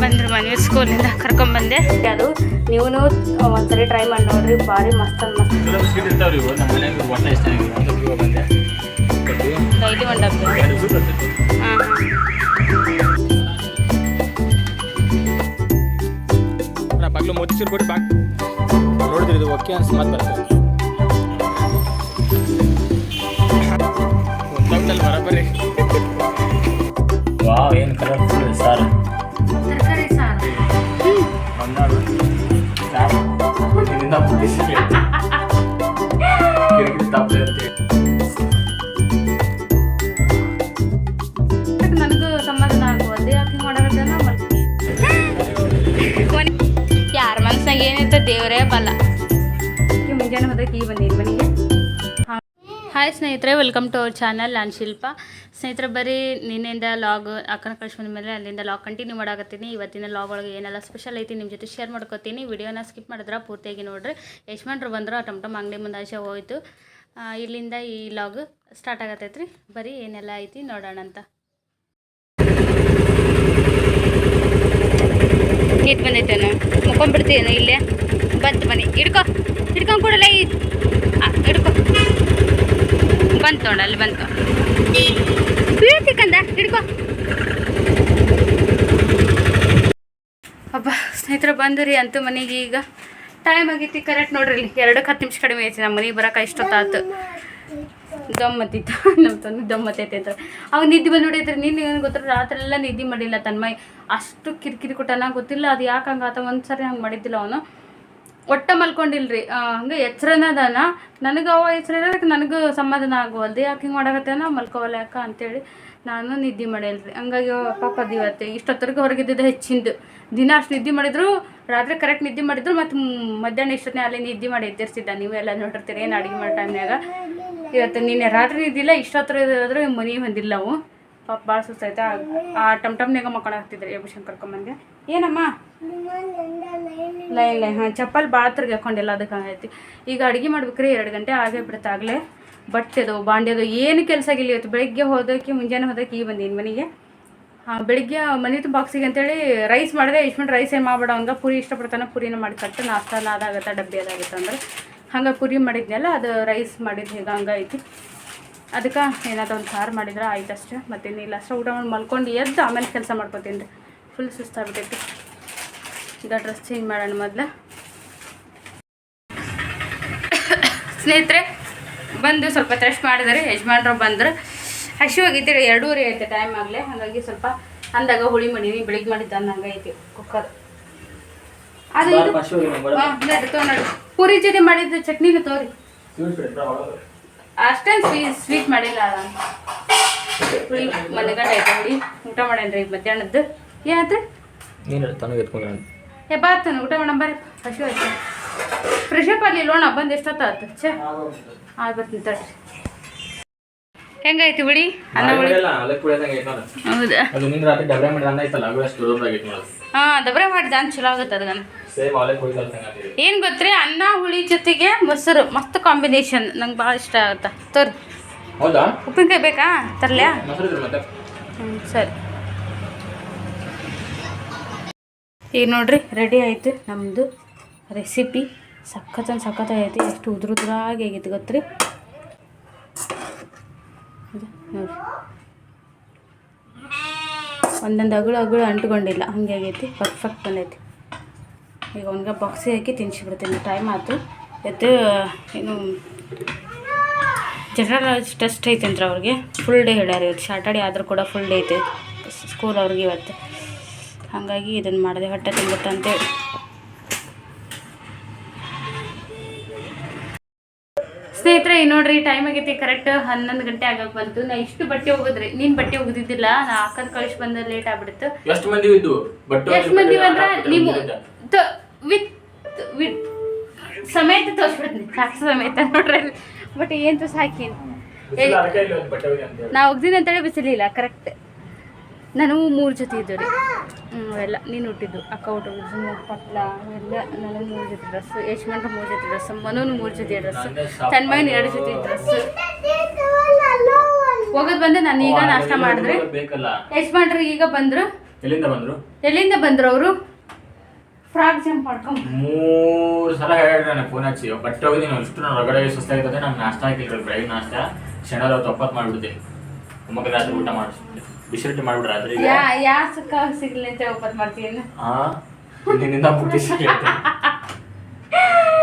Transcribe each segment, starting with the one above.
ಬಂದ್ರು ಮನೆ ಸ್ಕೂಲಿಂದ ಕರ್ಕೊಂಬಂದೆ ಅದು ನೀವು ಒಂದ್ಸರಿ ಟ್ರೈ ಮಾಡಿ ನೋಡ್ರಿ ಭಾರಿ ಮಸ್ತ್ ಅಂದ್ ಮಸ್ತ್. ಡೈಲಿ ಒಂದು ಹಾಂ ನೋಡಿದ್ರಿ ಇದು ಓಕೆ ಅನ್ಸ್ ಮತ್ತೆ ಬರ್ತದೆ ಒಂದಾಗ್ತಲ್ಲ ಬರಬರಿ ವಾವ್ ಏನು ಕಲರ್ಫುಲ್ ಸಾರು? ತರಕಾರಿ ಸಾರು. ಬಂದಾಡು ಸಾರು. ಇದರಿಂದ ಕಿರಿಕಿರಿ ನನಗೂ ಸಮಾಧಾನ ಯಾಕೆ ಯಾರ ಮನ್ಸ್ನಾಗ ಏನಿರ್ತದೆ ದೇವರೇ ಬಲ್ಲ ಈ ಮುಂಜಾನೆ ಹೋದಕ್ಕೆ ಈ ಬಂದಿದ್ದು ಮನೆಗೆ ಹಾಯ್ ಸ್ನೇಹಿತರೆ. ವೆಲ್ಕಮ್ ಟು ಅವರ್ ಚಾನಲ್ ನಾನು ಶಿಲ್ಪ. ಸ್ನೇಹಿತರೆ ಬರೀ ನಿನ್ನೆಯಿಂದ ಲಾಗ್ ಅಕ್ಕನ ಕಳ್ಸಿ ಮೇಲೆ ಅಲ್ಲಿಂದ ಲಾಗ್ ಕಂಟಿನ್ಯೂ ಮಾಡಾಕತ್ತೀನಿ. ಇವತ್ತಿನ ಲಾಗ್ ಒಳಗೆ ಏನೆಲ್ಲ ಸ್ಪೆಷಲ್ ಐತಿ ನಿಮ್ಮ ಜೊತೆ ಶೇರ್ ಮಾಡ್ಕೋತೀನಿ. ವಿಡಿಯೋನ ಸ್ಕಿಪ್ ಮಾಡಿದ್ರೆ ಪೂರ್ತಿಯಾಗಿ ನೋಡ್ರಿ. ಬಂದರು ಆ ಟಮ್ ಅಂಗಡಿ ಮುಂದೆ ಆಶೆ ಹೋಯ್ತು ಇಲ್ಲಿಂದ ಈ ಲಾಗ್ ಸ್ಟಾರ್ಟ್ ಆಗತ್ತೈತ್ರಿ ಬರೀ ಏನೆಲ್ಲ ಐತಿ ನೋಡೋಣ ಅಂತ. ಬಂದೈತೇನು ಮುಕ್ಕೊಂಡ್ಬಿಡ್ತೀನ ಇಲ್ಲೇ? ಬಂತು ಬನ್ನಿ ಹಿಡ್ಕೊ. ಹಿಡ್ಕೊಂಡು ಆ, ಹಿಡ್ಕೊ. ಬಂತು ಅಲ್ಲಿ ಬಂತು. ಬೀಳ್ತಿ ಕಂದ, ಹಿಡ್ಕೊ. ಅಬ್ಬ, ಸ್ನೇಹಿತರೆ, ಬಂದ್ರಿ ಅಂತೂ ಮನೆಗೆ ಈಗ. ಟೈಮ್ ಆಗೈತಿ ಕರೆಕ್ಟ್ ನೋಡ್ರಿ ಇಲ್ಲಿ. ಎರಡಕ್ಕೆ ಹತ್ತು ನಿಮಿಷ ಕಡಿಮೆ ಐತಿ ನಮ್ಮ ಮನೆಗೆ ಬರೋಕೆ ಇಷ್ಟೊತ್ತಾತು ದಮ್ಮತ್ತಿತ್ತು. ನಮ್ಮ ತಂದು ದಮ್ಮತ್ತೈತೆ ಅಂತ. ಅವಾಗ ನಿದ್ದೆ ಬಂದು ನೋಡಿದ್ರೆ ನೀನು ಏನು ಗೊತ್ತಿಲ್ಲ, ರಾತ್ರಿ ಎಲ್ಲ ನಿದ್ದೆ ಮಾಡಿಲ್ಲ ತನ್ಮೈ ಅಷ್ಟು ಕಿರಿಕಿರಿ ಕೊಟ್ಟಲ್ಲ ಗೊತ್ತಿಲ್ಲ, ಅದು ಯಾಕೆ ಹಂಗೆ ಆತ ಒಂದು ಹಂಗೆ ಮಾಡಿದ್ದಿಲ್ಲ ಅವನು. ಒಟ್ಟ ಮಲ್ಕೊಂಡಿಲ್ರಿ. ಹಂಗೆ ಎಚ್ಚರನ ಅದಾನ. ನನಗೆ ಅವ ಎಚ್ಚರ ಇರೋದಕ್ಕೆ ನನಗೂ ಸಮಾಧಾನ ಆಗುವಲ್ದು. ಯಾಕೆ ಹಿಂಗೆ ಮಾಡಕತ್ತೇನ ಮಲ್ಕೋವಲ್ಲ ಯಾಕ ಅಂತೇಳಿ ನಾನು ನಿದ್ದೆ ಮಾಡಿಲ್ರಿ ಹಂಗಾಗಿ ಪಾಪ ದಿವತ್ತೆ. ಇಷ್ಟೊತ್ತರೆಗೆ ಹೊರಗಿದ್ದಿದ್ದು ಹೆಚ್ಚಿಂದು. ದಿನ ಅಷ್ಟು ನಿದ್ದೆ ಮಾಡಿದ್ರು, ರಾತ್ರಿ ಕರೆಕ್ಟ್ ನಿದ್ದೆ ಮಾಡಿದ್ರು, ಮತ್ತು ಮಧ್ಯಾಹ್ನ ಇಷ್ಟೊತ್ತನೇ ಅಲ್ಲಿ ನಿದ್ದೆ ಮಾಡಿ ಎದ್ದಿರ್ಸಿದ್ದ. ನೀವೆಲ್ಲ ನೋಡಿರ್ತೀರಿ ಏನು ಅಡುಗೆ ಮಾಡೋ ಟೈಮ್ನಾಗ ಇವತ್ತು ನಿನ್ನೆ ರಾತ್ರಿ ನಿದ್ದಿಲ್ಲ ಇಷ್ಟೊತ್ತರ ಇದ್ರೆ ಮನೆ ಬಂದಿಲ್ಲ ಅವು. ಪಾಪ ಭಾಳ ಸುಸ್ತಾಯ್ತು? ಆ- ಟಮ್ ಟಮ್ನಾಗ ಮಕ್ಕಳು ಹಾಕ್ತಿದ್ರು ಶಂಕರ್ ಕರ್ಕೊಂಬಂದೆ ಏನಮ್ಮ? ಲೈ ಲೈನ್ ಹಾಂ, ಚಪ್ಪಲ್ ಭಾಳ ತಿರ್ಗಾಕೊಂಡಿಲ್ಲ ಅದಕ್ಕೆ ಹಂಗೈತಿ ಈಗ ಅಡುಗೆ ಮಾಡ್ಬೇಕ್ರಿ, ಎರಡು ಗಂಟೆ ಆಗೇ ಬಿಡುತ್ತೆ ಆಗಲೇ. ಬಟ್ಟೆದು ಬಾಂಡ್ಯದು ಏನು ಕೆಲಸ ಆಗಿಲ್ಲ ಇವತ್ತು. ಬೆಳಿಗ್ಗೆ ಹೋದಕ್ಕೆ, ಮುಂಜಾನೆ ಹೋದಕ್ಕೆ ಈಗ ಬಂದೀನಿ ಮನೆಗೆ. ಹಾಂ, ಬೆಳಿಗ್ಗೆ ಮನೆ ತುಂಬ ಬಾಕ್ಸಿಗೆ ಅಂತೇಳಿ ರೈಸ್ ಮಾಡಿದೆ. ಇಷ್ಟು ರೈಸ್ ಏನು ಮಾಡ್ಬೇಡ, ಹಂಗೆ ಪುರಿ ಇಷ್ಟಪಡ್ತಾನೆ, ಪುರಿನ ಮಾಡಿ ಕಟ್ಟು, ನಾಷ್ಟಾನ ಅದಾಗತ್ತೆ, ಡಬ್ಬಿ ಅದಾಗತ್ತೆ ಅಂದ್ರೆ. ಹಂಗೆ ಪುರಿ ಮಾಡಿದ್ನಲ್ಲ, ಅದು ರೈಸ್ ಮಾಡಿದ್ದು ಈಗ ಹಂಗೆ ಐತಿ ಅದಕ್ಕೆ ಏನಾದರೂ ಒಂದು ಸಾರು ಮಾಡಿದ್ರೆ ಆಯ್ತು ಅಷ್ಟೇ ಮತ್ತೇನಿಲ್ಲ ಅಷ್ಟೇ ಊಟ ಮಾಡಿ ಮಲ್ಕೊಂಡು ಎದ್ದು ಆಮೇಲೆ ಕೆಲಸ ಮಾಡ್ಕೊತೀನಿ ರೀ. ಫುಲ್ ಸುಸ್ತಾಗ್ಬಿಟ್ಟೈತಿ ಈಗ ಡ್ರೆಸ್ ಚೇಂಜ್ ಮಾಡೋಣ ಮೊದಲು. ಸ್ನೇಹಿತರೆ ಬಂದು ಸ್ವಲ್ಪ ರೆಸ್ಟ್ ಮಾಡಿದರೆ ಯಜಮಾನ್ರು ಬಂದ್ರೆ. ಹಸಿವಾಗೈತಿ ಎರಡೂವರೆ ಐತೆ ಟೈಮ್ ಆಗಲೇ. ಹಾಗಾಗಿ ಸ್ವಲ್ಪ ಅಂದಾಗ ಹುಳಿ ಮಾಡೀನಿ ಬೆಳಿಗ್ಗೆ ಮಾಡಿದ್ದ ಅಂದಂಗೆ ಐತಿ ಕುಕ್ಕರ್. ಅದು ಪೂರಿ ಜೊತೆ ಮಾಡಿದ್ದು ಚಟ್ನಿನ ತೋರಿ ಅಷ್ಟೇನು ಸ್ವೀ ಸ್ವೀಟ್ ಮಾಡಿಲ್ಲ ಹುಳಿ ಮನೆಗಂಡ ಐತೆ ಹುಳಿ ಊಟ ಮಾಡೇನ್ರಿ ಈಗ ಮಧ್ಯಾಹ್ನದ್ದು. ಏನಾಯ್ತು? ನೀನು ತನಗೆ ಎತ್ಕೊಂಡು ಏ ಬಾತನ ಊಟ ಮಾಡೋಣ ಬರ್ರಿ ಹಸಿ ಆಯ್ತು ಫ್ರೆಶ್ ಅಪ್ ಅಲ್ಲಿ ಲೋಣ ಬಂದು ಎಷ್ಟೊತ್ತಾಯ್ತು? ಛೇ. ಆ ಬರ್ತೀನಿ ತಡ್ರಿ. ಹೆಂಗೈತಿ ಹುಳಿ ಅನ್ನ ಹುಳಿ ಹೌದಾ? ಹಾಂ ದಬ್ರೆ ಮಾಡಿದ ಅಂತ ಚಲೋ ಆಗುತ್ತೆ ಅದನ್ನ ಏನ್ ಗೊತ್ತ್ರಿ ಅನ್ನ ಹುಳಿ ಜೊತೆಗೆ ಮೊಸರು ಮಸ್ತ್ ಕಾಂಬಿನೇಷನ್ ನಂಗೆ ಭಾಳ ಇಷ್ಟ ಆಗುತ್ತೆ? ತೋರಿ. ಹೌದಾ? ಉಪ್ಪಿನಕಾಯಿ ಬೇಕಾ? ತರ್ಲ್ಯಾ? ಹ್ಞೂ ಸರಿ. ಈಗ ನೋಡ್ರಿ ರೆಡಿ ಆಯ್ತು ನಮ್ಮದು ರೆಸಿಪಿ ಸಖತ್ ಐತಿ ಎಷ್ಟು ಉದುರುದ್ರಾಗಿ ಆಗೈತಿ ಗೊತ್ತ್ರಿ? ಒಂದೊಂದು ಅಗಳು ಅಗಳು ಅಂಟ್ಕೊಂಡಿಲ್ಲ. ಹಂಗೆ ಆಗೈತಿ. ಪರ್ಫೆಕ್ಟ್ ಬಂದೈತಿ. ಈಗ ಅವನಿಗೆ ಬಾಕ್ಸಿಗೆ ಹಾಕಿ ತಿನ್ಸಿಬಿಡ್ತೀನಿ. ಟೈಮ್ ಆಯ್ತು ಎದ್ದು, ಏನು ಜನರಲ್ ಟೆಸ್ಟ್ ಐತೆ ಅಂತ ಅವ್ರಿಗೆ. ಫುಲ್ ಡೇ ಹೇಳ್ಯಾರ ಇವತ್ತು. ಸ್ಯಾಟರ್ಡೆ ಆದರೂ ಕೂಡ ಫುಲ್ ಡೇ ಐತೆ. ಸ್ಕೂಲ್ ಅವ್ರಿಗೆ ಇವತ್ತು. ಹಾಗಾಗಿ ಇದನ್ನು ಮಾಡಿದೆ, ಹೊಟ್ಟೆ ತುಂಬುತ್ತೆ ಸ್ನೇಹಿತರೆ ಈ ನೋಡ್ರಿ ಟೈಮ್ ಆಗೈತಿ ಕರೆಕ್ಟ್ ಹನ್ನೊಂದು ಗಂಟೆ ಆಗಕ್ ಬಂತು. ನಾ ಇಷ್ಟು ಬಟ್ಟೆ ಹೋಗಿದ್ರಿ ನೀನ್ ಬಟ್ಟೆ ಒಗ್ದಿದ್ದಿಲ್ಲ ನಾ ಅಕ್ಕನ ಕಳಿಸಿ ಬಂದ ಲೇಟ್ ಆಗ್ಬಿಡ್ತು. ಎಷ್ಟು ಮಂದಿ ಇದ್ದು ಎಷ್ಟು ಮಂದಿ ಅಂದ್ರೆ ನೀವು ವಿತ್ ವಿತ್ ಸಮೇತ ತೋರಿಸ್ಬಿಡ್ತೀನಿ. ಸಾಕು ಸಮೇತ ನೋಡ್ರಿ. ಬಟ್ ಏನ್ ತೋರ್ಸ್ ಹಾಕಿ. ನಾ ಹೋಗ್ದಿನಿ ಅಂತೇಳಿ ಬಿಸಿಲಿಲ್ಲ ಕರೆಕ್ಟ್ ನಾನು ಮೂರು ಜೊತೆ ಇದ್ದು ರೀ ಅವೆಲ್ಲ ನೀನು ಹುಟ್ಟಿದ್ದು ಅಕ್ಕ ಹುಟ್ಟಿದ್ದು ಪಟ್ಲ ಎಲ್ಲ ನನಗೆ ಮೂರು ಜೊತೆ ಡ್ರೆಸ್ ಯಶ್ಮಂತ್ರ ಮೂರು ಜೊತೆ ಡ್ರೆಸ್ ಮನೋನು ಮೂರು ಜೊತೆ ಡ್ರೆಸ್ ಮಗನ ಎರಡು ಜೊತೆ ಡ್ರೆಸ್ ಹೋಗೋದು ಬಂದು ನಾನು ಈಗ ನಾಷ್ಟ ಮಾಡಿದ್ರಿ ಯಶ್ಮಂಟ್ರು ಈಗ ಬಂದ್ರು. ಎಲ್ಲಿಂದ ಬಂದ್ರು? ಎಲ್ಲಿಂದ ಬಂದ್ರು ಅವರು? ಫ್ರಾಕ್ ಜಂಪ್ ಮಾಡ್ಕೊಂಡು ಮೂರು ಸಲ ಹೇಳಿದ್ರೆ ನನಗೆ ಫೋನ್ ಹಚ್ಚಿ. ಬಟ್ಟೆ ಹೋಗಿದ್ದೀನಿ ಅಷ್ಟು ನಾನು ಹೊರಗಡೆ ಸುಸ್ತಾಗಿರ್ತದೆ ನಾನು ನಾಷ್ಟ ಹಾಕಿಲ್ಲ ಬೆಳಗ್ಗೆ ನಾಷ್ಟ. ಶನಿವಾರ ಹೊತ್ತು ಒಪ್ಪತ್ತು ಒಮ್ಮಕ್ಕೆ ರಾತ್ರಿ ಊಟ ಮಾಡಿಸ್ಬಿಟ್ಟೆ ಬಿಸಿ ಮಾಡ್ಬಿಡ್ರಿ ರಾತ್ರಿ ಯಾ ಯಾ ಸುಖ ಸಿಗ್ಲಿ ಅಂತ ಒಪ್ಪತ್ ಮಾಡ್ತೀನಿ. ಹಾ ನಿನ್ನಿಂದ ಸಿಗ್ಲೈತೆ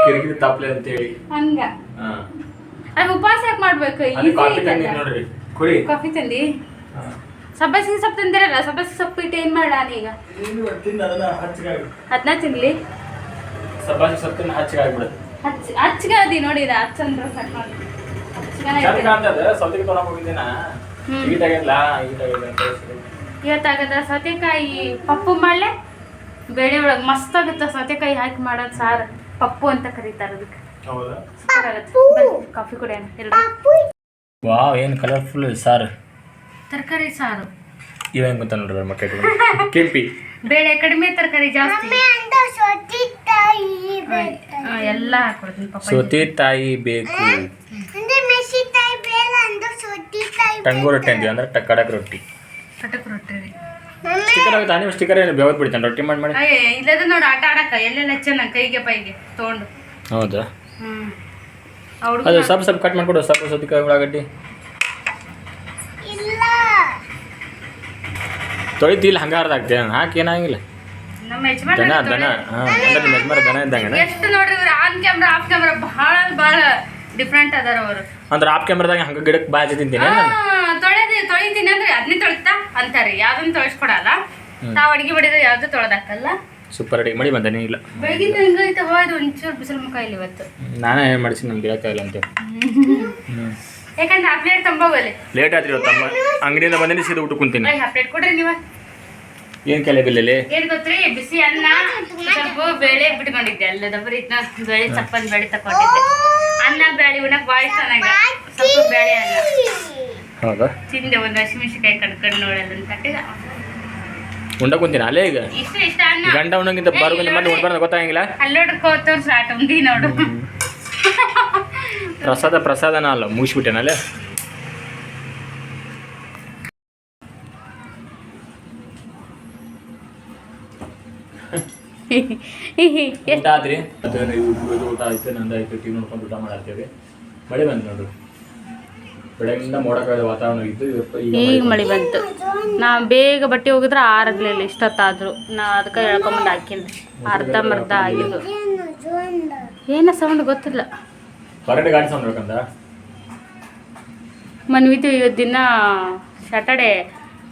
ಕಿರಿಕಿರಿ ತಪ್ಪಲೆ ಅಂತೇಳಿ ಹಂಗ. ಹಾ ಅದು ಉಪವಾಸ ಯಾಕೆ ಮಾಡ್ಬೇಕು? ಈಸಿ ಕಾಫಿ ತಂದಿನಿ ನೋಡ್ರಿ. ಕುಡಿ. ಕಾಫಿ ತಂದಿ. ಸಬ್ಬಸಿಗೆ ಸೊಪ್ಪು ತಂದಿರಲ್ಲ ಸಬ್ಬಸಿಗೆ ಸೊಪ್ಪು ಇಟ್ಟು ಏನ್ ಮಾಡ ಈಗ? ತಿಂದು ಅದನ್ನ ತಿನ್ಲಿ? ಸಬ್ಬಸಿಗೆ ಸೊಪ್ಪನ್ನ ಹಚ್ಚಿಗಾಗ್ಬಿಡುತ್ತೆ ಹಚ್ಚ ಹಚ್ಚಿಗೆ ಅದಿ ನೋಡಿ ಇದು ಹಚ್ಚಂದ್ರ ಸಾಕು. ಹಚ್ಚಿಗೆನ ಸೌತೆಗೆ ತೊಗೊಂಡ್ ಹೋಗಿದ್ದೀನ? ಇವತ್ತಾಗದ ಸೌತೆಕಾಯಿ ಪಪ್ಪು ಮಾಡಲೆ? ಬೇಳೆ ಒಳಗೆ ಮಸ್ತ್ ಆಗುತ್ತೆ ಸೌತೆಕಾಯಿ ಹಾಕಿ ಮಾಡೋದು ಸಾರು ಪಪ್ಪು ಅಂತ ಕರೀತಾರೆ ಅದಕ್ಕೆ ಹೌದಾ? ಸೂಪರ್ ಆಗುತ್ತೆ ಕಾಫಿ ಕುಡಿಯೋಣ ಎರಡು. ವಾವ್ ಏನು ಕಲರ್ಫುಲ್ ಸಾರು. ತರಕಾರಿ ಸಾರು. ಇವ ಹೆಂಗ್ ಗೊತ್ತ ನೋಡ್ರಿ ಮಕ್ಕಳ ಕೆಂಪಿ. ಬೇಳೆ ಕಡಿಮೆ ತರಕಾರಿ ಜಾಸ್ತಿ. ಆ, ಎಲ್ಲ ಹಾಕೊಡ್ತೀನಿ ಸೋತಿ ತಾಯಿ ಬೇಕು. ಟಂಗು ರೊಟ್ಟಿ ಅಂತೀವಿ ಅಂದ್ರೆ ಟಕ್ಕಡಕ್ ಕಡಕ್ ರೊಟ್ಟಿ. ಕಟಕ್ ರೊಟ್ಟಿ ರೀ. ಸ್ಟಿಕರ್ ಆಗುತ್ತೆ ನೀವು ಸ್ಟಿಕರ್ ಏನು ಬೆವತ್ ಬಿಡ್ತಾನೆ ರೊಟ್ಟಿ ಮಾಡಿ ಮಾಡಿ. ಅಯ್ಯ ಇಲ್ಲದ ನೋಡಿ ಆಟ ಆಡಕ ಎಲ್ಲೆಲ್ಲ ಚೆನ್ನಾಗಿ ಕೈಗೆ ಪೈಗೆ ತೊಗೊಂಡು. ಹೌದಾ? ಹ್ಮ್. ಅದು ಸಬ್ ಸಬ್ ಕಟ್ ಮಾಡ್ಕೊಡು ಸಬ್ ಸದ್ಕ ಉಳ್ಳಾಗಡ್ಡಿ. ತೊಳಿತಿಲ್ಲ ಹಂಗ ಅರ್ಧಾಗ್ತೇ ಹಾಕಿ ಏನಾಗಿಲ್ಲ. ನಮ್ಮ ಯಜಮಾನ ದನ ದನ ಹಾಂ ಅಂದ್ರೆ ನಿಮ್ಮ ಯಜಮಾನ ದನ ಇದ್ದಂಗೆ ಎಷ್ಟು ನೋಡ್ರಿ ಇವ್ರು ಆನ್ ಕ್ಯಾಮ್ರಾ ಆಫ್ ಕ್ಯಾಮ್ರಾ ಬಹಳ ಬಹಳ ಡಿಫ್ರೆಂಟ್ ಅದಾರ ಅವರು. ಅಂದ್ರೆ ಆಪ್ ಕ್ಯಾಮ್ರಾದಾಗ ಹಂಗೆ ಗಿಡಕ್ಕೆ ಬಾಜಿ ತಿಂತೀನಿ ನಾನು? ತೊಳೆದಿ ತೊಳಿತೀನಿ ಅಂದ್ರೆ ಅದನ್ನೇ ತೊಳಿತಾ ಅಂತಾರೆ. ಯಾವ್ದನ್ನ ತೊಳಿಸ್ಕೊಡಲ್ಲ. ತಾವ್ ಅಡಿಗೆ ಮಾಡಿದ್ರೆ ಯಾವ್ದು ತೊಳೆದಾಕಲ್ಲ ಸೂಪರ್ ಅಡಿಗೆ ಮಾಡಿ ಬಂದಾನೆ ಇಲ್ಲ. ಬೆಳಗಿನ ಹೆಂಗೈತೆ ಹೋಯ್ದು ಒಂಚೂರು ಬಿಸಿಲು ಮುಖ ಇಲ್ಲ ಇವತ್ತು. ನಾನೇ ಏನು ಮಾಡಿಸಿ ನಮ್ಗೆ ಇಲ್ಲ ಅಂತ. ಯಾಕಂದ್ರೆ ಆಪ್ಲೇಟ್ ಪ್ಲೇಟ್ ತಂಬೋಗಲ್ಲಿ ಲೇಟ್ ಆತ್ರಿ ಇವತ್ತು ತಮ್ಮ ಅಂಗಡಿಯಿಂದ ಬಂದೇನೆ ಸೀದಾ ಊಟ ಕುಂತೀನಿ. ಆ ಪ್ಲೇಟ್ ಕೊಡ್ರಿ ನೀವು. ಏನು ಕೆಲೆ ಬಿಲ್ಲಲ್ಲಿ? ಏನು ಗೊತ್ತ್ರಿ ಬಿಸಿ ಅನ್ನ ಸ್ವಲ್ಪ ಬೇಳೆ ಬಿಟ್ಕೊಂಡಿದ್ದೆ. ಅಲ್ಲ ದಬ್ಬರಿ ಇದನ್ನ ಬೇಳೆ ಚಪ್ಪನ್ ಬೇಳೆ ತಕೊಂಡಿದ್ದೆ ಅನ್ನ ಬೇಳೆ ಉಣ್ಣಕ್ ಬಾಯ್ ಚೆನ್ನಾಗಿ ಸ್ವಲ್ಪ ಬೇಳೆ ಅನ್ನ. ಹೌದಾ? ತಿಂದೆ ಒಂದು ಹಸಿಮೆಣಸಿಕಾಯಿ ಕಡ್ಕೊಂಡು ನೋಡಲ್ಲ ಅಂತ ಉಂಡ ಕುಂತೀನಿ ಅಲ್ಲೇ ಈಗ? ಇಷ್ಟ ಇಷ್ಟ ಅನ್ನ. ಗಂಡ ಉಣ್ಣಂಗಿಂತ ಬಾರುಗಿಂತ ಮತ್ತೆ ಗೊತ್ತಾಗಿಲ್ಲ ಅಲ್ಲಿ ನೋಡ್ರಿ ಕೋತೋರ್ ಸಾಟ್ ಉಂಡಿ ನೋಡು. ಪ್ರಸಾದ ಪ್ರಸಾದನ ಅಲ್ಲ ಮುಗಿಸ್ಬಿಟ್ಟೇನಲ್ಲೇ ಊಟ ಆದ್ರಿ ಅದು ಊಟ ಆಯ್ತು ನಂದಾಯ್ತು ಟಿವಿ ನೋಡ್ಕೊಂಡು ಊಟ ಮಾಡಾಕ್ತೇವೆ ಮಳೆ ಬಂದು ನೋಡ್ರಿ. ಬೆಳಗಿಂದ ಮೋಡಕಾದ ವಾತಾವರಣ ಇದ್ದು ಈಗ ಮಳೆ ಬಂತು. ನಾ ಬೇಗ ಬಟ್ಟೆ ಹೋಗಿದ್ರೆ ಆರಾಗ್ಲಿಲ್ಲ ಇಷ್ಟೊತ್ತಾದ್ರು ನಾ ಅದಕ್ಕೆ ಹೇಳ್ಕೊಂಬಂದು ಹಾಕಿನ್ರಿ ಅರ್ಧ ಮರ್ಧ ಆಗಿದ್ದು. ಏನ ಸೌಂಡ್? ಗೊತ್ತಿಲ್ಲ. ಹೊರಗಡೆ ಗಾಡಿ ಸೌಂಡ್ ಬೇಕಂದ? ಮನ್ವಿತು ಇವತ್ತು ದಿನ ಸ್ಯಾಟರ್ಡೆ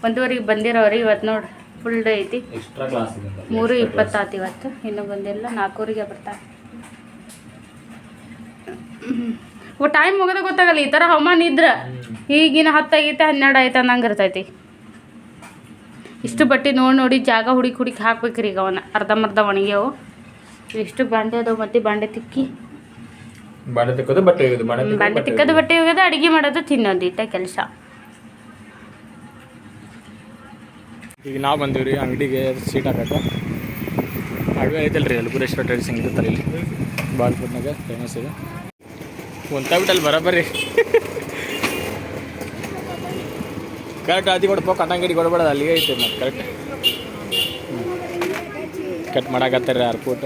ಒಂದೂವರೆಗೆ ಬಂದಿರೋರಿ ಇವತ್ತು ನೋಡಿ ಫುಲ್ ಡೇ ಐತಿ. Extra class. ಮೂರು. ಇಪ್ಪತ್ತಾತು ಇವತ್ತು. ಇನ್ನೂ ಬಂದಿಲ್ಲ ನಾಲ್ಕೂರಿಗೆ ಬರ್ತಾರೆ. ಟೈಮ್ ಮುಗಿದ ಗೊತ್ತಾಗಲ್ಲ ಈ ಥರ ಹವಾಮಾನ ಇದ್ರೆ. ಈಗಿನ ಹತ್ತಾಗೈತೆ ಹನ್ನೆರಡು ಆಯ್ತು ಅನ್ನಂಗೆ ಇರ್ತೈತಿ. ಇಷ್ಟು ಬಟ್ಟೆ ನೋಡಿ ನೋಡಿ ಜಾಗ ಹುಡುಕಿ ಹುಡುಕಿ ಹಾಕ್ಬೇಕ್ರಿ ಈಗ ಅವನ್ನ. ಅರ್ಧಂಬರ್ಧ ಒಣಗ್ಯಾವು. ಇಷ್ಟು ಬಾಂಡೆ ಅದಾವ ಮತ್ತೆ ಬಾಂಡೆ ತಿಕ್ಕಿ. ಬಾಂಡೆ ತಿಕ್ಕೋದು ಬಟ್ಟೆ ಒಗೆಯೋದು, ಬಾಂಡೆ ತಿಕ್ಕೋದು, ಬಾಂಡೆ ಬಟ್ಟೆ ತಿಕ್ಕದು ಬಟ್ಟೆ ಒಗೆದು ಅಡುಗೆ ಮಾಡೋದು ತಿನ್ನೋದು ಇಟ್ಟ ಕೆಲಸ. ಈಗ ನಾವು ಬಂದೀವಿ ಅಂಗಡಿಗೆ ಸೀಟ್ ಹಾಕಕ್ಕೆ. ಅಡುಗೆ ಐತಲ್ರಿ ಅಲ್ಪುರೇಶ್ವರ ಟ್ರೇಡಿಂಗ್ ಇರ್ತಾರೆ ಇಲ್ಲಿ ಬಾಲ್ಪುರ್ನಾಗ ಫೇಮಸ್ ಇದೆ. ಕುಂತಾಗ್ಬಿಟ್ಟಲ್ಲಿ ಬರಬರ್ರಿ ಕರೆಕ್ಟ್ ಅದಿ ಕೊಡಪ್ಪ ಕಟ್ಟಂಗಡಿ ಕೊಡಬೇಡ ಅಲ್ಲಿಗೆ ಐತೆ ಮತ್ತೆ ಕರೆಕ್ಟ್ ಕಟ್ ಮಾಡಾಕತ್ತಾರೆ ಏರ್ಪೋರ್ಟ್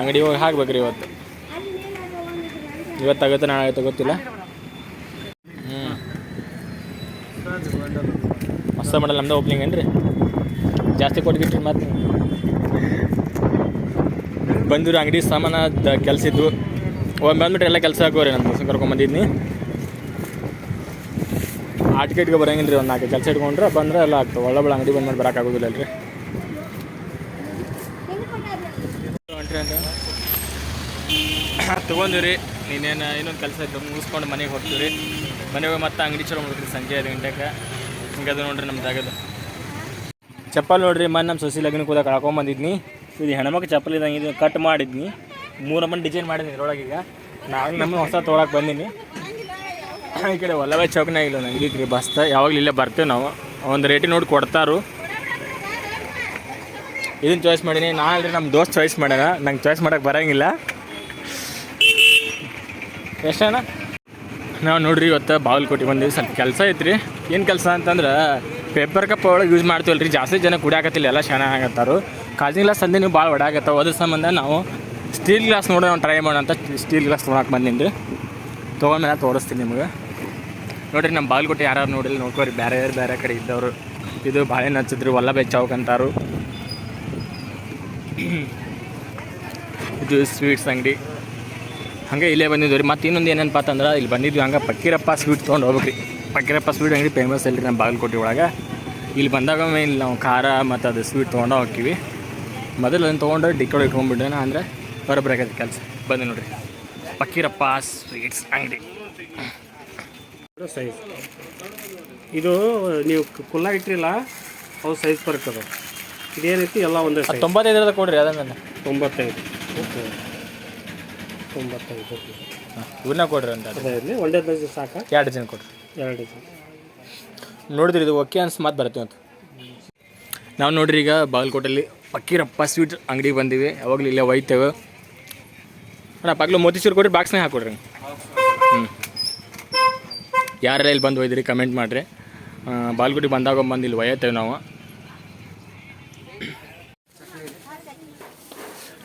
ಅಂಗಡಿ ಹೋಗಿ ಹಾಕ್ಬೇಕ್ರಿ ಇವತ್ತು. ಇವತ್ತು ಆಗುತ್ತೆ, ನಾಳೆ ಆಗುತ್ತೆ ಗೊತ್ತಿಲ್ಲ? ಹ್ಞೂ ಮಸ್ತ ಮಾಡಲ್ಲ ನಮ್ದು ಓಪನಿಂಗ್ ರೀ ಜಾಸ್ತಿ ಕೊಟ್ಬಿಟ್ರಿ ಮತ್ತೆ ಬಂದಿರೋ ಅಂಗಡಿ ಸಾಮಾನು ಕೆಲಸ ಇದ್ವು. ಒಮ್ಮೆ ಬಂದ್ಬಿಟ್ಟು ಎಲ್ಲ ಕೆಲಸ ಹಾಕೋರಿ ನನ್ನ ದೋಸ್ತ ಕರ್ಕೊಂಬಂದಿದ್ನಿ ಟಿಕೆಟ್ಗೆ ಬರಂಗಿಲ್ಲ ರೀ ಒಂದು ನಾಲ್ಕು ಕೆಲಸ ಇಟ್ಕೊಂಡ್ರೆ ಬಂದ್ರೆ ಎಲ್ಲ ಆಗ್ತವೆ ಒಳ್ಳೆ ಒಳ್ಳೆ ಅಂಗಡಿ ಬಂದು ಮಾಡಿ ಬರೋಕ್ಕಾಗೋದಿಲ್ಲ ಅಲ್ರಿ. ತೊಗೊಂಡಿವ್ರಿ ನೀನೇನು ಇನ್ನೊಂದು ಕೆಲಸ ಇದ್ದು ಮುಗಿಸ್ಕೊಂಡು ಮನೆಗೆ ಹೋಗ್ತೀವಿ ರೀ ಮನೆಗೆ ಮತ್ತೆ ಅಂಗಡಿ ಚಲೋ ಮಾಡ್ತೀವಿ ಸಂಜೆ ಐದು ಗಂಟೆಗೆ ಹಿಂಗೆ ಅದು ನೋಡ್ರಿ ನಮ್ಮ ಜಾಗದ ಚಪ್ಪಲ್ ನೋಡ್ರಿ, ಮೊನ್ನೆ ನಮ್ಮ ಸೊಸಿ ಲಗ್ನ ಹೋದಾಗ ಕಳ್ಕೊಂಬಂದಿದ್ನಿ ಇದು ಹೆಣ್ಮಕ್ಳು ಚಪ್ಪಲ್ ಇದ್ದಂಗೆ ಇದು ಕಟ್ ಮಾಡಿದ್ನಿ. ಮೂರು ಮಂದಿ ಡಿಸೈನ್ ಮಾಡಿದ್ನಿ ಇದ್ರೊಳಗೆ ಈಗ. ನಾನು ನಮ್ಮ ಹೊಸ ತೊಗೊಳಕ್ಕೆ ಬಂದೀನಿ. ಈ ಕಡೆ ಒಲವೇ ಚೌಕ್ನಾಗ ಇಲ್ಲ ನಂಗೆ ಬಸ್ತ ಯಾವಾಗಲೂ ಇಲ್ಲೇ ಬರ್ತೇವೆ ನಾವು. ಒಂದು ರೇಟಿ ನೋಡಿ ಕೊಡ್ತಾರು. ಇದನ್ನ ಚಾಯ್ಸ್ ಮಾಡೀನಿ. ನಾನು ಅಲ್ರಿ ನಮ್ಮ ದೋಸ್ತ್ ಚಾಯ್ಸ್ ಮಾಡ್ಯಾನ. ನಂಗೆ ಚಾಯ್ಸ್ ಮಾಡೋಕೆ ಬರೋಂಗಿಲ್ಲ. ಎಷ್ಟಣ್ಣ? ನಾವು ನೋಡ್ರಿ ಇವತ್ತು ಬಾಗಲಕೋಟೆ ಬಂದೀವಿ. ಸ್ವಲ್ಪ ಕೆಲಸ ಐತ್ರಿ. ಏನು ಕೆಲಸ ಅಂತಂದ್ರೆ ಪೇಪರ್ ಕಪ್ ಒಳಗೆ ಯೂಸ್ ಮಾಡ್ತೀವಲ್ಲ ರೀ ಜಾಸ್ತಿ ಜನ ಕುಡಿಯಾಕತ್ತಿಲ್ಲ ಎಲ್ಲ ಚೆನ್ನಾಗತ್ತಾರು ಆಗತ್ತಾರು. ಕಾಜಿಂಗ್ಲಾಸ್ ಸಂದಿ ನೀವು ಭಾಳ ಒಡಾಗತ್ತಾವ ಅದ್ರ ಸಂಬಂಧ ನಾವು ಸ್ಟೀಲ್ ಗ್ಲಾಸ್ ನೋಡಿ ನಾವು ಟ್ರೈ ಮಾಡೋಣ ಅಂತ ಸ್ಟೀಲ್ ಗ್ಲಾಸ್ ತೊಗೊಳಕ್ಕೆ ಬಂದಿನಿ ತೊಗೊಂಡ್ಮೇಲೆ ತೋರಿಸ್ತೀನಿ ನಿಮಗೆ. ನೋಡಿರಿ ನಮ್ಮ ಬಾಲ್ಕೋಟೆ ಯಾರು ನೋಡಿಲ್ಲ, ನೋಡ್ಕೋರಿ. ಬೇರೆ ಬೇರೆ ಬೇರೆ ಕಡೆ ಇದ್ದವರು. ಇದು ಬಾಳೆ ಹಚ್ಚಿದ್ರು ಹೊಲ ಚೌಕ್ ಅಂತಾರು ಇದು ಸ್ವೀಟ್ಸ್ ಅಂಗಡಿ. ಹಂಗೆ ಇಲ್ಲೇ ಬಂದಿದ್ವಿ. ರೀ ಮತ್ತು ಇನ್ನೊಂದು ಏನಪ್ಪ ಅಂತಂದ್ರೆ, ಇಲ್ಲಿ ಬಂದಿದ್ವಿ ಹಂಗೆ ಪಕ್ಕೀರಪ್ಪ ಸ್ವೀಟ್ ತೊಗೊಂಡು ಹೋಗ್ಬೇಕು ರೀ ಪಕ್ಕೀರಪ್ಪ ಸ್ವೀಟ್ ಅಂಗಡಿ ಫೇಮಸ್ ಅಲ್ರಿ ನಮ್ಮ ಬಾಗಲಕೋಟೆ ಒಳಗೆ. ಇಲ್ಲಿ ಬಂದಾಗ ಇಲ್ಲಿ ನಾವು ಖಾರ ಮತ್ತು ಅದು ಸ್ವೀಟ್ ತೊಗೊಂಡು ಹೋಗ್ತೀವಿ. ಮೊದಲು ಅದನ್ನು ತೊಗೊಂಡು ಡಿಕೋಡ್ ಇಟ್ಕೊಂಡ್ಬಿಟ್ಟೇನ ಅಂದರೆ ಬರೋಬ್ಬರಿ ಆಗತ್ತೆ ಕೆಲಸ. ಬಂದೆ ನೋಡ್ರಿ. ಪಕ್ಕೀರಪ್ಪ ಸ್ವೀಟ್ಸ್ ಅಂಗಡಿ. ಸೈಜ್ ಇದು ನೀವು ಕುಲ್ಲ ಇಟ್ಟಿರಲ್ಲ ಅವು ಸೈಜ್ ಬರ್ತದೆ ಇದೇ ಇದೇನೈತಿ? ಎಲ್ಲ ಒಂದೇ ತೊಂಬತ್ತೈದು ತೊಂಬತ್ತೈದರದ ಕೊಡ್ರಿ ಅದನ್ನ ತೊಂಬತ್ತೈದು. ಓಕೆ. ತೊಂಬತ್ತೈದು ಓಕೆ. ಇವನ್ನ ಕೊಡ್ರಿ ಅಂತ ಇರಲಿ ಒಂದೇ ಡಜನ್ ಸಾಕ? ಎರಡು ಜನ ಕೊಡ್ರಿ. ಎರಡು ಡಜನ್ ನೋಡಿದ್ರಿ ಇದು ಓಕೆ ಅನ್ಸ್ ಮಾತು ಬರ್ತೀವಿ ಅಂತ ನಾವು ನೋಡ್ರಿ ಈಗ ಬಾಗಲಕೋಟೆಯಲ್ಲಿ ಪಕ್ಕೀರಪ್ಪ ಸ್ವೀಟ್ ಅಂಗಡಿಗೆ ಬಂದೀವಿ. ಯಾವಾಗಲೂ ಇಲ್ಲೇ ಒಯ್ತೇವೆ. ಅಣ್ಣ ಪಕ್ಕಲು ಮೋತಿಸೂರು ಕೊಡ್ರಿ ಬಾಕ್ಸ್ನಾಗ ಹಾಕೊಡ್ರಿ. ಹ್ಞೂ ಯಾರೆಲ್ಲ ಇಲ್ಲಿ ಬಂದು ಒಯ್ದಿರಿ ಕಮೆಂಟ್ ಮಾಡಿರಿ. ಬಾಲ್ಗುಡಿ ಬಂದಾಗ ಬಂದು ಇಲ್ಲಿ ಒಯ್ಯತ್ತೇವೆ ನಾವು.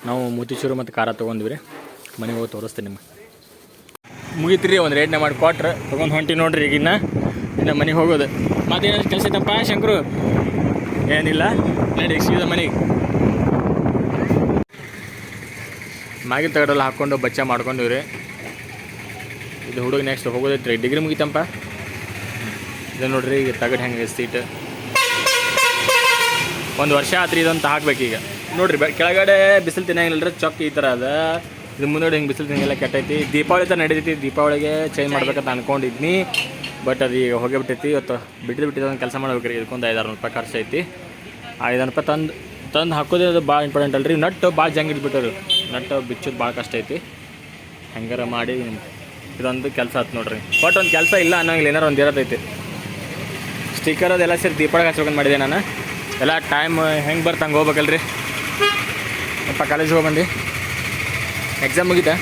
ನಾವು ಮೋತಿಚೂರು ಮತ್ತು ಖಾರ ತೊಗೊಂಡ್ವಿ ರೀ ಮನೆಗೆ ಹೋಗಿ ತೋರಿಸ್ತೀನಿ ನಿಮ್ಗೆ. ಮುಗೀತ್ರಿ, ಒಂದು ರೇಟ್ನ ಮಾಡಿ ಕೊಟ್ರೆ. ತೊಗೊಂಡು ಹೊಂಟಿ ನೋಡ್ರಿ ಈಗಿನ್ನ ಇನ್ನು. ಮನೆಗೆ ಹೋಗೋದು. ಮತ್ತೇನಾದ್ರು ಕೆಲಸ ಐತಪ್ಪ, ಶಂಕರು? ಏನಿಲ್ಲ. ನಡಿ ಮನೆಗೆ. ಮಾಗಿನ ತಗಡೆಲ್ಲ ಹಾಕ್ಕೊಂಡು ಬಚ್ಚ ಮಾಡ್ಕೊಂಡಿವ್ರಿ ಇದು ಹುಡುಗ ನೆಕ್ಸ್ಟ್ ಹೋಗೋದೈತ್ರಿ. ಡಿಗ್ರಿ ಮುಗಿತಂಪ. ಇದು ನೋಡ್ರಿ, ಈಗ ತಗಡ್ ಹೆಂಗೆ ಸೀಟ್ ಒಂದು ವರ್ಷ ಆತ್ರಿ ಇದಂತ ಈಗ. ನೋಡ್ರಿ ಕೆಳಗಡೆ ಬಿಸಿಲು ತಿನ್ನಂಗಿಲ್ಲ ಚೊಕ್ ಈ ಥರ ಅದ. ಇದು ಮುಂದೋಡಿ ಹಿಂಗೆ ಬಿಸಿಲು ತಿನ್ನಂಗಿಲ್ಲ, ಕೆಟ್ಟೈತಿ. ದೀಪಾವಳಿ ಥರ ನಡೀತೈತಿ, ದೀಪಾವಳಿಗೆ ಚೇಂಜ್ ಮಾಡ್ಬೇಕಂತ ಅನ್ಕೊಂಡಿದ್ನಿ. ಬಟ್ ಅದು ಈಗ ಹೋಗಿಬಿಟ್ಟೈತಿ ಇವತ್ತು ಬಿಟ್ಟಿದ್ದು ಬಿಟ್ಟಿದ್ದು ಒಂದು ಕೆಲಸ ಮಾಡ್ಬೇಕ್ರಿ. ಇದಕ್ಕೊಂದು ಐದಾರು ರೂಪಾಯಿ ಖರ್ಚು ಐತಿ ಐದಾರು ರೂಪಾಯಿ ತಂದು ತಂದು ಹಾಕೋದೇ ಅದು ಭಾಳ ಇಂಪಾರ್ಟೆಂಟ್ ಅಲ್ರಿ. ನಟ್ಟು ಭಾಳ ಜಂಗ್ ಇಟ್ಬಿಟ್ಟರು ನಟ್ಟು ಬಿಚ್ಚೋದು ಭಾಳ ಕಷ್ಟ ಐತಿ. ಹೆಂಗಾರ ಮಾಡಿ ಇದೊಂದು ಕೆಲಸ ಆಯ್ತು ನೋಡ್ರಿ. ಬಟ್ ಒಂದು ಕೆಲಸ ಇಲ್ಲ ಅನ್ನೋಂಗಿಲ್ಲ, ಏನಾರು ಒಂದು ಇರೋದೈತಿ ಸ್ಟಿಕ್ಕರ್ ಅದೆಲ್ಲ ಸೇರಿ ದೀಪಾವಳಿ ಹಚ್ಕೊಂಡು ಮಾಡಿದೆ ನಾನು. ಎಲ್ಲ ಟೈಮ್ ಹೆಂಗೆ ಬರ್ತ ಹಂಗೆ ಹೋಗ್ಬೇಕಲ್ರಿ? ಅಪ್ಪ ಕಾಲೇಜ್ ಹೋಗ್ಬಂದು ಎಕ್ಸಾಮ್ ಮುಗೀತಾ?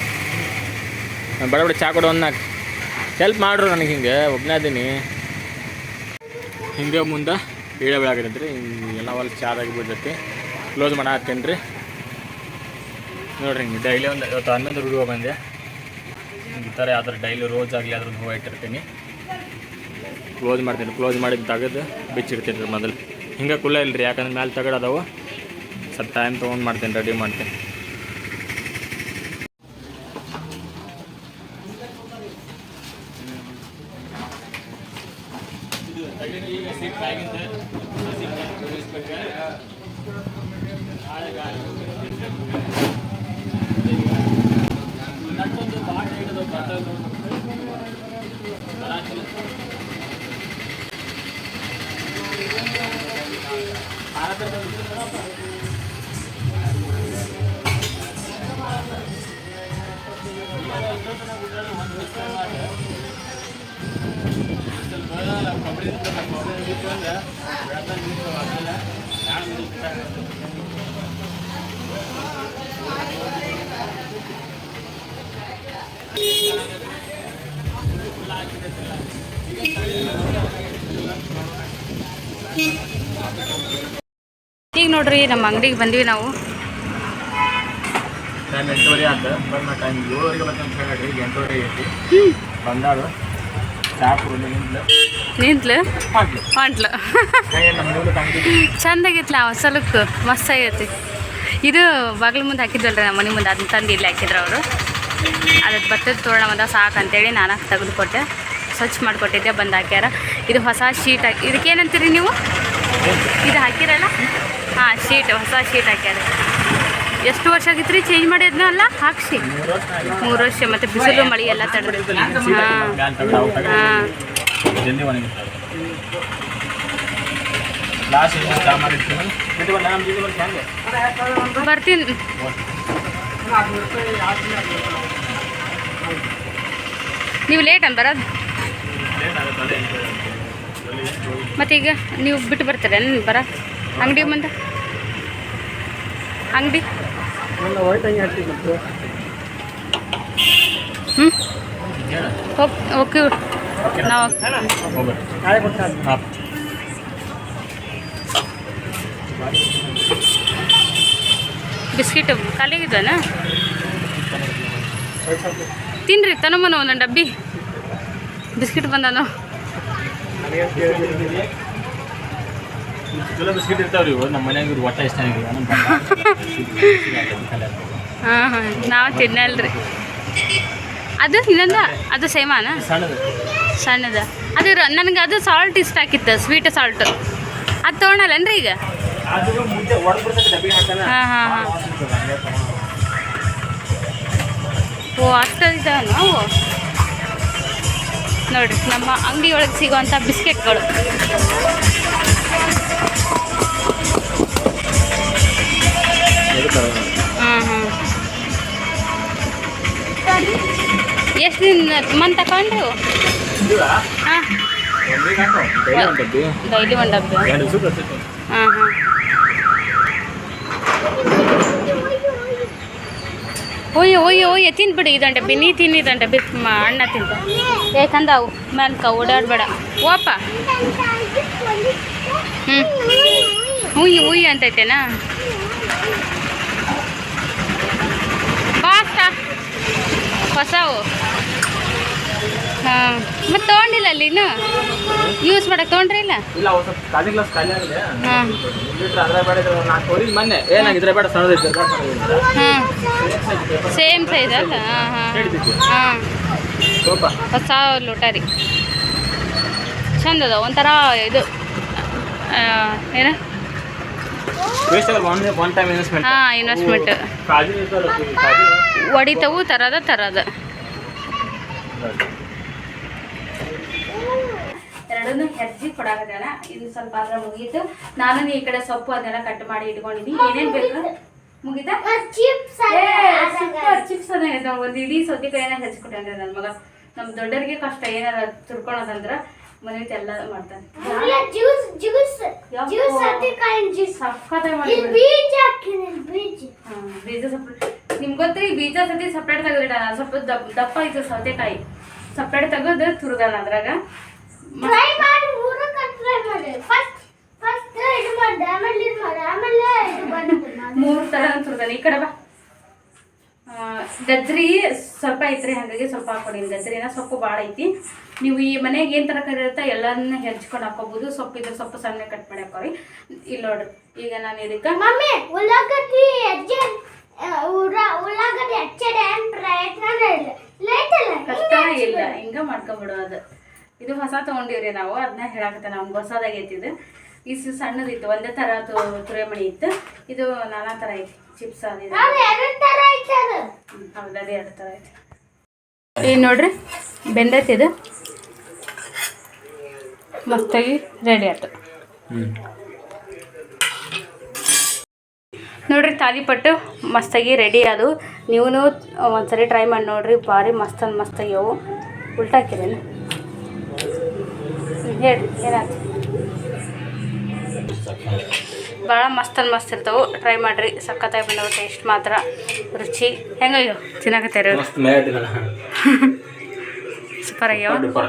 ಬಡ ಬಡ ಚಾ ಕೊಡು ನಾಲ್ಕು ಹೆಲ್ಪ್ ಮಾಡ್ರು ನನಗೆ ಹಿಂಗೆ ಒಬ್ಬನೇ ಅದೀನಿ ಹಿಂಗೆ ಮುಂದೆ ಬೀಳೆ ಬೀಳಾಗತ್ತೈತೆ ರೀ ಎಲ್ಲ ಹೊಲ ಚಾದಾಗಿ ಬಿಡ್ತೈತಿ ಕ್ಲೋಸ್ ಮಾಡತ್ತೀನಿ ರೀ ನೋಡ್ರಿ, ಹಿಂಗೆ ಡೈಲಿ ಒಂದು ಇವತ್ತು ಹನ್ನೊಂದು ಹುಡುಗ ಬಂದೆ. ಈ ಥರ ಯಾವ ಥರ ಡೈಲಿ ರೋಜ್ ಆಗಲಿ ಅದ್ರದ್ದು ಹೂವು ಇಟ್ಟಿರ್ತೀನಿ. ಕ್ಲೋಸ್ ಮಾಡ್ತೀನಿ ಕ್ಲೋಸ್ ಮಾಡಿ ತೆಗೆದು ಬಿಚ್ಚಿಡ್ತೀನಿ ರೀ ಮೊದಲು. ಹಿಂಗೆ ಕುಲ್ಲ ಇಲ್ಲರಿ ಯಾಕಂದ್ರೆ ಮ್ಯಾಲೆ ತಗಡದವು ಸ್ವಲ್ಪ ಟೈಮ್ ತೊಗೊಂಡು ಮಾಡ್ತೀನಿ ರೆಡಿ ಮಾಡ್ತೀನಿ. ಈಗ ನೋಡ್ರಿ ನಮ್ಮ ಅಂಗಡಿಗೆ ಬಂದ್ವಿ ನಾವು. ಟೈಮ್ ಎಂಟೂವರೆ ಆಯ್ತು ಬಂದ ಟೈಮ್ ಏಳುವರೆಗೆ ಬರ್ತೀನಿ ಅಂತ ಹೇಳ್ರಿ ಈಗ ಎಂಟೂವರೆ ಐತಿ. ಬಂದಾಗ ಚಾ ಕುಡಿದು ನಿಂತ್ಲು ತಂಗಿ ಚಂದಾಗಿತ್ಲ ಸಲಕ್ಕೆ ಮಸ್ತ್ ಆಗೈತಿ. ಇದು ಬಾಗಿಲು ಮುಂದೆ ಹಾಕಿದ್ವಲ್ರಿ ನಮ್ಮ ಮನೆ ಮುಂದೆ. ಅದನ್ನ ತಂದು ಇಲ್ಲಿ ಹಾಕಿದ್ರು ಅವರು. ಅದಕ್ಕೆ ಭತ್ತದ ತೋರಣ ಒಂದ ಸಾಕು ಅಂತೇಳಿ ನಾನು ತೆಗೆದುಕೊಟ್ಟೆ. ಸ್ವಚ್ಛ ಮಾಡಿಕೊಟ್ಟಿದ್ದೆ ಬಂದು ಹಾಕ್ಯಾರ. ಇದು ಹೊಸ ಶೀಟ್ ಹಾಕಿ ಇದಕ್ಕೇನಂತೀರಿ ನೀವು? ಇದು ಹಾಕಿರಲ್ಲ? ಹಾಂ, ಶೀಟ್, ಹೊಸ ಶೀಟ್ ಹಾಕ್ಯಾರ. ಎಷ್ಟು ವರ್ಷ ಆಗಿತ್ತು ರೀ ಚೇಂಜ್ ಮಾಡಿ ಅದನ್ನ ಅಲ್ಲ? ಹಾಕ್ಸಿ. ಮೂರು ವರ್ಷ, ಮತ್ತೆ ಬಿಸಿಲು, ಮಳೆ ಎಲ್ಲ ತಡೆದು ಹಾಂ. ಹಾಂ. ಬರ್ತೀನಿ. ನೀವು ಲೇಟ್ ಅಂತ ಬರೋದು? ಮತ್ತೀಗ ನೀವು ಬಿಟ್ಟು ಬರ್ತೀರ ಬರ ಅಂಗಡಿ ಮುಂದೆ ಅಂಗಡಿ? ಹ್ಞೂ ಹೇಳು. ಓಕೆ ನಾವು ಬಿಸ್ಕಿಟ್ ಖಾಲಿಯಾಗಿದ್ದಾನ? ತಿನ್ರಿ ತನಮನ ಒಂದೊಂದು ಡಬ್ಬಿ. ಬಿಸ್ಕಿಟ್ ಬಂದಾನು? ಚಲೋ ಬಿಸ್ಕಿಟ್ ಇರ್ತಾವ್ರಿ ಇವು ನಮ್ಮ ಮನ್ಯಾಗ ಇವ್ರು ಒಟ್ಟ ಇಷ್ಟ ಆಗಿಲ್ಲ. ಹಾಂ ಹಾಂ. ನಾವು ತಿನ್ನಲ್ರಿ. ಅದು ಇನ್ನೊಂದು ಅದು ಸೇಮಾನ ಸಣ್ಣದ. ಅದು ನನಗೆ ಅದು ಸಾಲ್ಟ್ ಇಷ್ಟ ಆಕಿತ್ತು ಸ್ವೀಟ್ ಸಾಲ್ಟ್ ಅದು ತೊಗೊಳಲ್ಲನ್ರಿ ಈಗ? ಹಾಂ ಹಾಂ ಹಾಂ. ಓ ಅಷ್ಟ ಇದಾವ ನಾವು? ನೋಡ್ರಿ ನಮ್ಮ ಅಂಗಡಿ ಒಳಗೆ ಸಿಗೋವಂಥ ಬಿಸ್ಕೆಟ್ಗಳು. ಎಷ್ಟು ದಿನ ಮಂತ್ ಡೈಲಿ ಒಂದು ಡಬ್ಬಿ ಹಾಂ ಹಾಂ ಒಯ್ಯೋ ಒಯ್ಯೋ ಓಯ್ ತಿನ್ಬಿಡು ಇದೊಂದು ಡಬ್ಬಿ ನೀ ತಿನ್ನಿ ಇದೊಂದು ಡಬ್ಬಿ ಮ, ಅಣ್ಣ ತಿಂತ ಯಾಕಂದ ಅವು ಮನ್ಕ ಓಡಾಡಬೇಡ. ಓಪ ಹ್ಞೂ ಹುಯ್ಯಿ ಹುಯ್ಯಿ ಅಂತೈತೇನಾ? ಬಾಸ್ತ ಹೊಸವು. ಹಾಂ ಮತ್ತೆ ತೊಗೊಂಡಿಲ್ಲ ಅಲ್ಲಿ ಇನ್ನು? ಯೂಸ್ ಮಾಡಕ್ಕೆ ತೊಗೊಂಡ್ರಿ ಇಲ್ಲ? ಇಲ್ಲ ಸ್ವಲ್ಪ ಖಾಲಿ ಗ್ಲಾಸ್ ಖಾಲಿ ಆಗಿದೆ. ಹಾಂ. ಲೀಟ್ರ್ ಅದ್ರ ಬೇಡ ಇದ್ರ ನಾಲ್ಕು ಹೊಡಿದ್ ಮೊನ್ನೆ ಏನಾಗಿದ್ರೆ ಬೇಡ ಸಣ್ಣದೈತೆ ಹಾಂ. ಸೇಮ್ ಸೈಜ್ ಅಲ್ಲ? ಹಾಂ ಹಾಂ. ಹಾಂ. ಹೊಸ ಲೋಟ ರೀ. ಚಂದ ಅದ ಒಂಥರ ಇದು. ಏನು? ಹಾಂ ಇನ್ವೆಸ್ಟ್ಮೆಂಟ್ ಹೊಡಿತವು ತರದ ತರದ. ಎರಡನ್ನೂ ಹೆಜ್ಜಿ ಕೊಡಾಕತ್ತಾನ ಇದು ಸ್ವಲ್ಪ ಆದ್ರೆ ಮುಗೀತು. ನಾನು ಈ ಕಡೆ ಸೊಪ್ಪು ಅದನ್ನೆಲ್ಲ ಕಟ್ ಮಾಡಿ ಇಟ್ಕೊಂಡಿದ್ದೀನಿ ಏನೇನು ಬೇಕು? ಮುಗಿತಾ? ಚಿಪ್ಸ್ ಚಿಪ್ಸ್ ಅದ ಒಂದು ಇಡೀ ಸೌತೆಕಾಯಿನ ಹೆಚ್ಕೊಟ್ಟಂದ್ರೆ ನನ್ನ ಮಗ. ನಮ್ಮ ದೊಡ್ಡರಿಗೆ ಕಷ್ಟ ಏನಾರ ತುರ್ಕೊಳೋದಂದ್ರ ಮನೆ ಎಲ್ಲ ಮಾಡ್ತಾನೆ. Juice juice. ಜ್ಯೂಸ್ ಸೌತೆಕಾಯಿ ಜ್ಯೂಸ್. ಮಾಡಿ ಬೀಜ ಹಾಕಿನಿ ಬೀಜ. ಬೀಜ ಸಪ್ರೇಟ್. ನಿಮ್ಗೆ ಗೊತ್ತಾ ಬೀಜ ಸತಿ ಸಪ್ರೇಟ್ ತೆಗೆದಿಟ್ಟಾನ ಸ್ವಲ್ಪ ದಪ್ಪ ದಪ್ಪ ಐತೆ ಸೌತೆಕಾಯಿ. ಸಪ್ರೇಟ್ ತೆಗೆದು ತುರ್ದಾನ ಅದ್ರಾಗ. ಟ್ರೈ ಮಾಡಿ ಮೂರು ಫ್ರೈ ಮಾಡಿ. ಫಸ್ಟ್ ಫಸ್ಟ್ ಇದು ಮಾಡಿ ಆಮೇಲೆ ಇದು ಮಾಡಿ ಆಮೇಲೆ ಇದು ಬಂದು ಮೂರು ತರ ತುರ್ದಾನ. ಈ ಕಡೆ ಬಾ. ಗಜ್ರಿ ಸ್ವಲ್ಪ ಐತ್ರಿ ಹಾಗಾಗಿ ಸ್ವಲ್ಪ ಹಾಕೊಡಿ. ಗಜ್ರಿನ ಸೊಪ್ಪು ಭಾಳ ಐತಿ. ನೀವು ಈ ಮನೆಗೆ ಏನು ತರಕಾರಿ ಇರುತ್ತೆ ಎಲ್ಲರನ್ನ ಹೆಚ್ಕೊಂಡು ಹಾಕೋಬೋದು. ಸೊಪ್ಪು ಇದ್ರೆ ಸೊಪ್ಪು ಸಣ್ಣ ಕಟ್ ಮಾಡಿ ಹಾಕೋರಿ ಇಲ್ಲಿ ನೋಡ್ರಿ ಈಗ ನಾನು ಇದಕ್ಕೆ ಮಮ್ಮಿ ಉಳ್ಳಾಗಡ್ಡಿ ಅಜ್ಜೆ ಉಳ್ಳಾಗಡ್ಡಿ ಹಚ್ಚಡೆ ಪ್ರಯತ್ನ ಇಲ್ಲ ಲೇಟ್ ಅಲ್ಲ ಕಷ್ಟ ಇಲ್ಲ ಹಿಂಗ ಮಾಡ್ಕೊಂಬಿಡೋದು ಇದು ಹೊಸ ತಗೊಂಡಿವ್ರಿ ನಾವು ಅದನ್ನ ಹೇಳಕತ್ತೆ ನಮ್ಗೆ ಹೊಸದಾಗೈತಿ ಇದು. ಇಷ್ಟು ಸಣ್ಣದಿತ್ತು ಒಂದೇ ಥರ ತುರೆಮಣಿ ಇತ್ತು. ಇದು ನಾನಾ ಥರ ಐತಿ. ಚಿಪ್ಸ್ ಹೌದು ಅದೇ ಎರಡು ಥರ ಐತಿ. ಈಗ ನೋಡ್ರಿ ಬೆಂದೈತಿ ಇದು. ಮಸ್ತಾಗಿ ರೆಡಿ ಆಯ್ತು ನೋಡ್ರಿ ತಾಲಿಪಟ್ಟು ಮಸ್ತಾಗಿ ರೆಡಿ ಅದು. ನೀವು ಒಂದ್ಸರಿ ಟ್ರೈ ಮಾಡಿ ನೋಡ್ರಿ ಭಾರಿ ಮಸ್ತ್ ಅಂದ್ ಮಸ್ತ್ ಅವು. ಉಲ್ಟಾ ಹ್ಮ್, ಹೇಳ್ರಿ ಏನಾಯ್ತು? ಭಾಳ ಮಸ್ತ್ ಅನ್ ಮಸ್ತ್ ಇರ್ತಾವೆ. ಟ್ರೈ ಮಾಡಿರಿ. ಸಖತ್ತಾಗಿ ಬಂದವು ಟೇಸ್ಟ್ ಮಾತ್ರ. ರುಚಿ. ಹೆಂಗಯ್ಯೋ? ತಿನ್ನಕತ್ತೀರಿ ಸೂಪರ್ ಆಗ್ಯಾವ?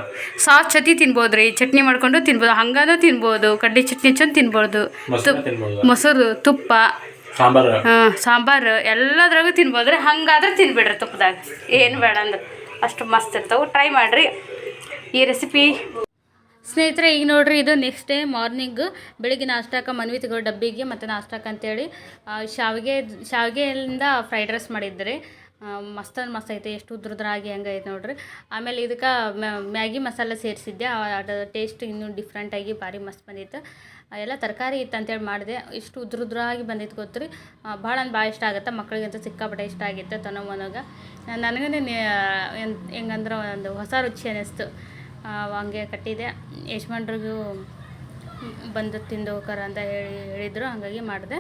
ಸಾಸ್ ಚಟ್ನಿ ತಿನ್ಬೋದು ರೀ. ಚಟ್ನಿ ಮಾಡ್ಕೊಂಡು ತಿನ್ಬೋದು. ಹಂಗಾನು ತಿನ್ಬೋದು. ಕಡ್ಲಿ ಚಟ್ನಿ ಚಂದ ತಿನ್ಬೋದು ಮೊಸರು ತುಪ್ಪ. ಸಾಂಬಾರು. ಹಾಂ ಸಾಂಬಾರು. ಎಲ್ಲದ್ರಾಗೂ ತಿನ್ಬೋದು ರೀ ಹಂಗಾದ್ರೆ ತಿನ್ಬಿಡ್ರಿ ತುಪ್ಪದಾಗ ಏನು ಬೇಡ ಅಂದ್ರೆ. ಅಷ್ಟು ಮಸ್ತ್ ಇರ್ತಾವೆ. ಟ್ರೈ ಮಾಡಿರಿ. ಈ ರೆಸಿಪಿ ಸ್ನೇಹಿತರೆ, ಈಗ ನೋಡ್ರಿ, ಇದು ನೆಕ್ಸ್ಟ್ ಡೇ ಮಾರ್ನಿಂಗ್ ಬೆಳಿಗ್ಗೆ ನಾಷ್ಟಕ್ಕೆ ಮನ್ವಿ ತಗೋ ಡಬ್ಬಿಗೆ ಮತ್ತು ನಾಷ್ಟಕ್ಕೆ ಅಂತೇಳಿ. ಶಾವಿಗೆ, ಶಾವಿಗೆಯಿಂದ ಫ್ರೈಡ್ ರೈಸ್ ಮಾಡಿದ್ರಿ ಮಸ್ತ್ ಮಸ್ತ್ ಐತೆ, ಎಷ್ಟು ಉದ್ರದ್ರಾಗಿ ಹಂಗೆ ಐತೆ ನೋಡ್ರಿ. ಆಮೇಲೆ ಇದಕ್ಕೆ ಮ್ಯಾಗಿ ಮಸಾಲೆ ಸೇರಿಸಿದ್ದೆ. ಅದು ಟೇಸ್ಟ್ ಇನ್ನೂ ಡಿಫ್ರೆಂಟಾಗಿ ಭಾರಿ ಮಸ್ತ್ ಬಂದಿತ್ತು. ಎಲ್ಲ ತರಕಾರಿ ಇತ್ತು ಅಂತೇಳಿ ಮಾಡಿದೆ. ಇಷ್ಟು ಉದ್ರ ಉದ್ರಾಗಿ ಬಂದಿತ್ತು ರೀ ಭಾಳ ಅಂದ್ರೆ ಭಾಳ ಇಷ್ಟ ಆಗುತ್ತೆ. ಮಕ್ಕಳಿಗಂತೂ ಸಿಕ್ಕಾಪಟ್ಟೆ ಇಷ್ಟ ಆಗಿತ್ತು ತನೋ ಮನಗೆ ನನಗೂ ಹೆಂಗಂದ್ರೆ ಒಂದು ಹೊಸ ರುಚಿ ಅನ್ನಿಸ್ತು ಹಂಗೆ ಕಟ್ಟಿದೆ. ಯಜಮಾನ್ರಿಗೂ ಬಂದು ತಿಂದು ಹೋಗಾರ ಅಂತ ಹೇಳಿ ಹೇಳಿದರು, ಹಾಗಾಗಿ ಮಾಡಿದೆ.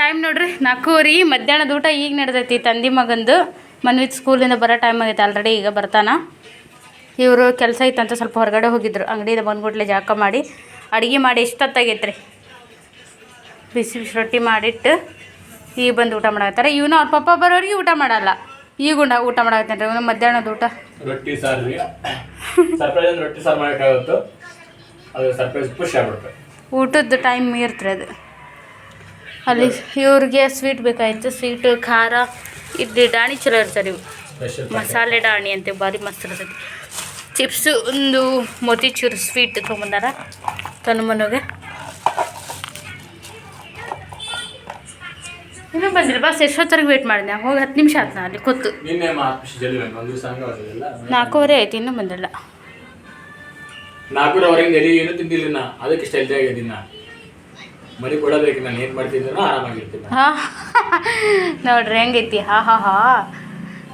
ಟೈಮ್ ನೋಡ್ರಿ, ನಾಲ್ಕೂವರೆ, ಮಧ್ಯಾಹ್ನದ ಊಟ ಈಗ ನಡೆದೈತಿ. ತಂದಿ ಮಗಂದು ಮನ್ವಿತ್ ಸ್ಕೂಲಿಂದ ಬರೋ ಟೈಮ್ ಆಗೈತೆ ಆಲ್ರೆಡಿ ಈಗ ಬರ್ತಾನ. ಇವರು ಕೆಲಸ ಇತ್ತಂತ ಸ್ವಲ್ಪ ಹೊರಗಡೆ ಹೋಗಿದ್ರು. ಅಂಗಡಿಯಿಂದ ಬಂದ್ಬಿಟ್ಲೆ ಜಾಕ ಮಾಡಿ, ಅಡುಗೆ ಮಾಡಿ ಎಷ್ಟೊತ್ತಾಗೈತೆ ರೀ ಬಿಸಿ ಬಿಸಿ ರೊಟ್ಟಿ ಮಾಡಿಟ್ಟು ಈಗ ಬಂದು ಊಟ ಮಾಡಾಕತ್ತಾರೆ. ಇವನು ಅವ್ರ ಪಪ್ಪ ಬರೋರಿಗೆ ಊಟ ಮಾಡಲ್ಲ. ಈಗ ಉಂಡ ಊಟ ಮಾಡಕತ್ತೇನೆ ರೀ ಮಧ್ಯಾಹ್ನದ ಊಟ? ರೊಟ್ಟಿ ಸಾರು ರೀ ಸರ್ಪ್ರೈಸ್ ಅಂದ್ರೆ ರೊಟ್ಟಿ ಸಾರು ಮಾಡೋಕ್ಕಾಗುತ್ತೋ. ಅದು ಸರ್ಪ್ರೈಸ್ ಖುಷಿ ಆಗ್ಬಿಡುತ್ತೆ. ಊಟದ ಟೈಮ್ ಇರ್ತದೆ ಅದು. ಅಲ್ಲಿ ಇವ್ರಿಗೆ ಸ್ವೀಟ್ ಬೇಕಾಗಿತ್ತು ಸ್ವೀಟ್ ಖಾರ ಇಡ್ಲಿ ಡಾಣಿ ಚಲೋ ಇರ್ತಾರೆ ಇವು ಮಸಾಲೆ ಡಾಣಿ ಅಂತ ಭಾರಿ ಮಸ್ತ್ ಇರ್ತೈತಿ ಚಿಪ್ಸ್ ಒಂದು ಮೋತಿಚೂರು ಸ್ವೀಟ್ ತೊಗೊಂಬಂದಾರ. ತನ್ನ ಮನೆಗೆ. ಇನ್ನೂ ಬಂದಿಲ್ಲ ಬಸ್ ಎಷ್ಟೊತ್ತರೆಗೆ ವೇಟ್ ಮಾಡಿದೆ? ಹೋಗಿ ಹತ್ತು ನಿಮಿಷ ಆಯ್ತು ನಾ ಅಲ್ಲಿ ಕೂತು. ನಾಲ್ಕೂವರೆ ಆಯ್ತು ಇನ್ನೂ ಬಂದಿಲ್ಲ. ನಾಲ್ಕೂರ ಹೊರಗಿಂದ ಎಲ್ಲಿ ಏನೂ ತಿಂದಿಲ್ಲ ನಾ. ಅದಕ್ಕೆ ಇಷ್ಟ ಆಗಿದ್ದೀನಿ ನಾ. ಕೊಡಬೇಕು ನಾನು ಏನು ಮಾಡ್ತಿದ್ದೀನೋ ಆರಾಮಾಗಿರ್ತೀನಿ ಹಾ ನೋಡ್ರಿ ಹೆಂಗೈತಿ? ಹಾ ಹಾ ಹಾ.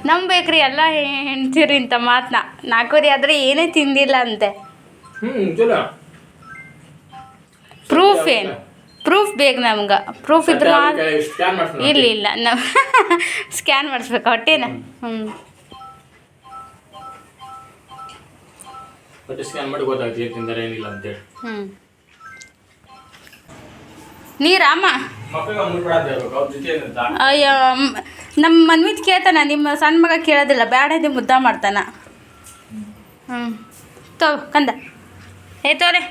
ನಂಬೇಕ್ರಿ ಎಲ್ಲ ಹೆಣ್ತೀರಿ ಇಂಥ ಮಾತನ್ನ ನಾಲ್ಕೂವರೆ ಆದರೆ ಏನೇ ತಿಂದಿಲ್ಲ ಅಂತೆ. ಹ್ಞೂ ಚಲೋ ಪ್ರೂಫ್ ಏನು? ಪ್ರೂಫ್ ಬೇಕು ನಮ್ಗೆ. ಪ್ರೂಫ್ ಇದ್ರೆ ಇಲ್ಲ ಇಲ್ಲ ನಾವು ಸ್ಕ್ಯಾನ್ ಮಾಡಿಸ್ಬೇಕು ಹೊಟ್ಟೆನ ಹ್ಞೂ ಹ್ಞೂ ನೀರಮ್ಮ ಅಯ್ಯೋ ಬೇಡ ನಮ್ಮ ಮನ್ವಿತ್ ಕೇಳ್ತಾನ ನಿಮ್ಮ ಸಣ್ಣ ಮಗ ಕೇಳೋದಿಲ್ಲ ಬ್ಯಾಡ ಇದೆ ಮುದ್ದ ಮಾಡ್ತಾನ. ಹ್ಞೂ ತೋ ಕಂದ. ಏ ತೋರೆ.